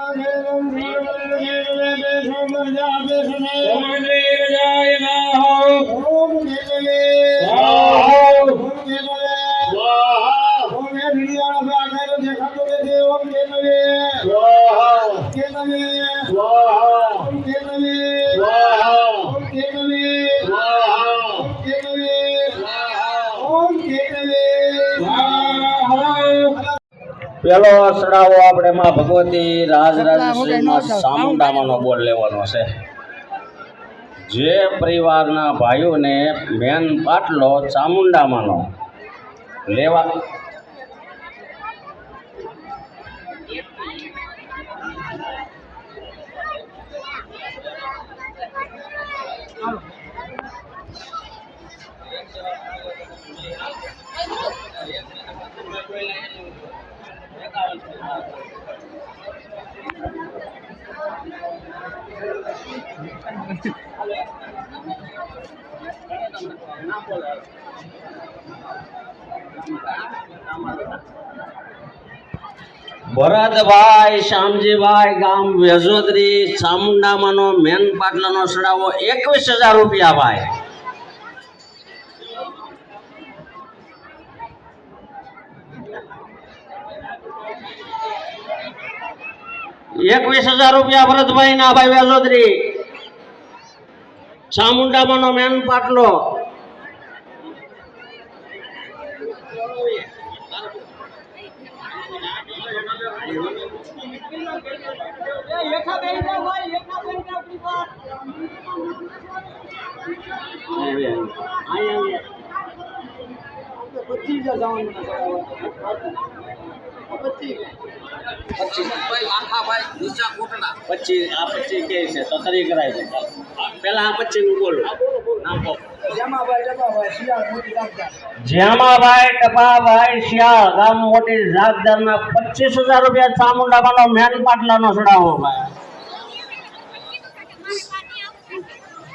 ओम પેલો સડાવો આપણે માં ભગવતી રાજરાજેશ્વરીમાં ચામુંડામાંનો બોલ લેવાનો છે. જે પરિવારના ભાઈઓને મેન બાટલો ચામુંડામાંનો લેવા ભરતભાઈ, શ્યામજીભાઈ, ગામ વેજોદરી ચામુંડામાંનો મેન બાટલાનો સડાવો એકવીસ હજાર રૂપિયા ભાઈ. એકવીસ હજાર રૂપિયા ભરતભાઈ ના ભાઈ વેજોદરી ચામુંડામાંનો મેન પાટલો પચીસ, આ પચીસ કે છે, તો ખરી કરાય છે. પેલા આ પચીસનું, બોલો. નામ કહો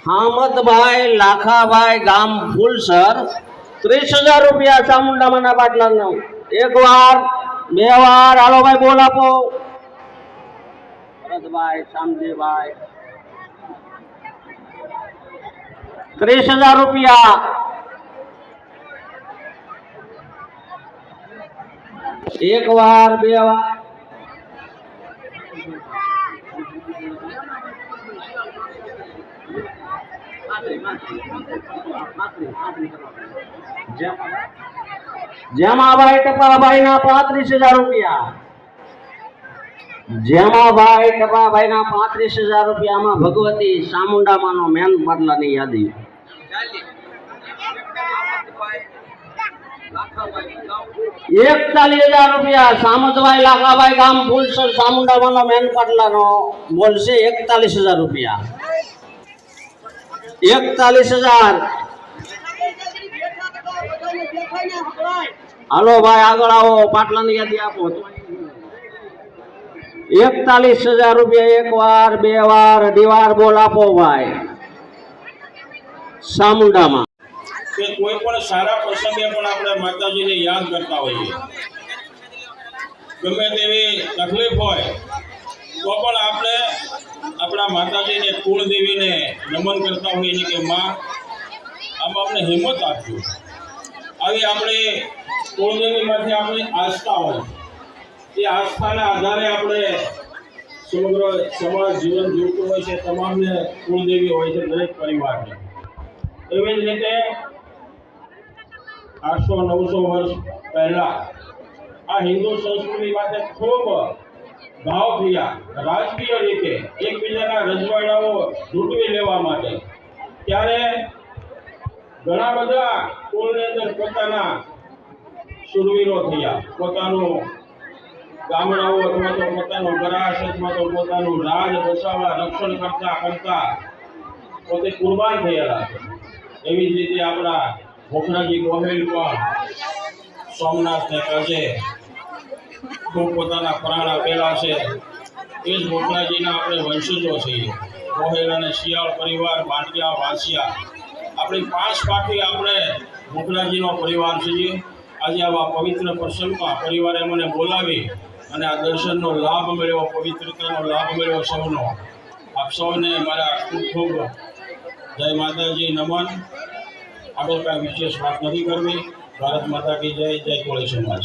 હામદભાઈ લાખાભાઈ, ગામ ફૂલસર. ત્રીસ હજાર રૂપિયા ચામુંડામાંના પાટલાનો. એક વાર, બે વાર. હાલો ભાઈ, બોલ આપો. ભરતભાઈ, શામજીભાઈ. ત્રીસ હજાર રૂપિયા. એક વાર, બે વાર. જેમાભાઈ ટપાભાઈ ના પાંત્રીસ હજાર રૂપિયા. જેમાભાઈ ટપાભાઈ ના પાંત્રીસ હજાર રૂપિયામાં ભગવતી ચામુંડામાંનો મેન બદલાની યાદી. એકતાલીસ હજાર રૂપિયા સામતભાઈ લાખાભાઈ ગામ ફૂલસર ચામુંડામાંનો મેન પાટલાનો બોલશે એકતાલીસ હજાર રૂપિયા એકતાલીસ હજાર હાલો ભાઈ આગળ આવો પાટલાની યાદી આપો એકતાલીસ હજાર રૂપિયા એક વાર બે વાર અઢી વાર બોલ આપો ભાઈ ચામુંડામાં કે કોઈ પણ સારા પ્રસંગે પણ આપણે માતાજીને યાદ કરતા હોઈએ ગમે તેવી તકલીફ હોય, તો પણ આપણે આપણા માતાજીને કુળદેવીને નમન કરતા હોઈએ કે, માં, આમાં આપણે હિંમત આપજો. આવી આપણે કુળદેવીમાંથી આપણી આસ્થા હોય. એ આસ્થાના આધારે આપણે સમગ્ર સમાજ જીવન જીવતું હોય છે, તમામને કુળદેવી હોય છે દરેક પરિવારને. એવી જ રીતે આઠસો નવસો વર્ષ પહેલા આ હિન્દુ સંસ્કૃતિ માટે ખૂબ ભાવ થયા. રાજકીય રીતે એકબીજાના રજવાડાઓ લૂંટવી લેવા માટે. ત્યારે ઘણા બધા કુળની અંદર પોતાના સુરવીરો થયા. પોતાનું ગામડાઓ અથવા તો પોતાનું ગરાશ અથવા તો પોતાનું રાજ બસાવવા રક્ષણ કરતા કરતા પોતે કુરબાન થયેલા છે. એવી જ રીતે આપણા ભોખરાજી ગોહેલ પણ સોમનાથને કાજે ખૂબ પોતાના પ્રાણ આપેલા છે. એ જ ભોખરાજીના આપણે વંશજો છીએ. ગોહેલ અને શિયાળ પરિવાર બાંટિયા વાંસિયા. આપણી પાંચ પાકી આપણે ભોખરાજીનો પરિવાર છીએ. આજે આવા પવિત્ર પ્રસંગમાં પરિવારે મને બોલાવી અને આ દર્શનનો લાભ મળ્યો પવિત્રતાનો લાભ મળ્યો સૌનો. આપ સૌને મારા ખૂબ ખૂબ જય માતાજી, નમન. આપણે કાંઈ વિશેષ વાત નથી કરવી. ભારત માતા કી જય જય કોળી સમાજ.